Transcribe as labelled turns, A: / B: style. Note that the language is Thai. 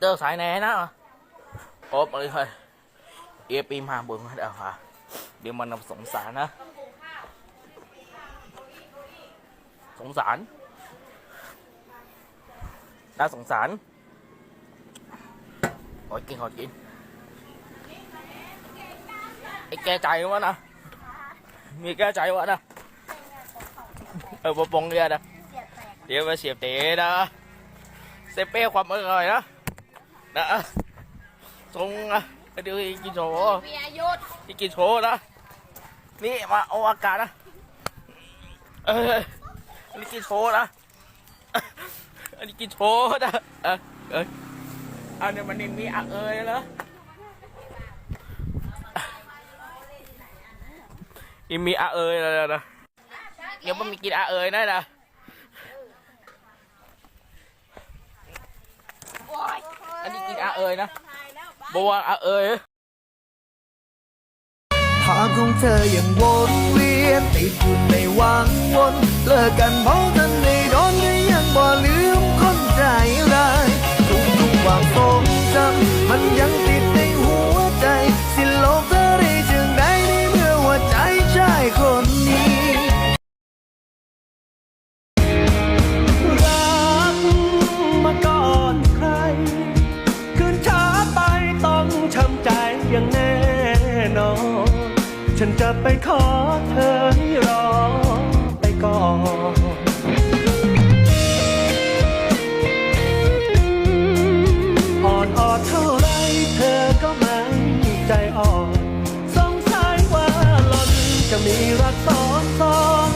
A: เจอสายแน่นะโอ๊บเลยค่ะเอปีมาบิ่งให้เอาค่ะเดี๋ยวมันสงสารนะ สงสาร น่าสงสารขอกินขอกิน ไอ้แกใจวะนะ มีแกใจวะนะ เออปะปงเนี่ยนะ เดี๋ยวมาเสียบเตะนะ เซเป้ความอร่อยนะ นะทรงอะเดี๋ยวกินโชว์
B: เบียร์หยุ
A: อีกินโชนะ นี่มาเอาอากาศนะ เออนนี้กินโชนะ อันนี้กินโชว์นะ เออเอออันนี้มันนี่มีอะเอยนะอีมีอะเอยนะนะเดี๋ยวมันมีกินอะเอยนะนะ อันนี้กินอะ เอยนะบัวอะเอย
C: ภาพของเธอยังวนเวียนติดอยู่ในวังวนเลิกกันเพราะ นอน ฉันจะไปขอเธอให้รอไปก่อนอ่อนออดเท่าไรเธอก็ไม่ใจอ่อน สงสัยว่าหล่อนจะมีรักซ้อนซ้อน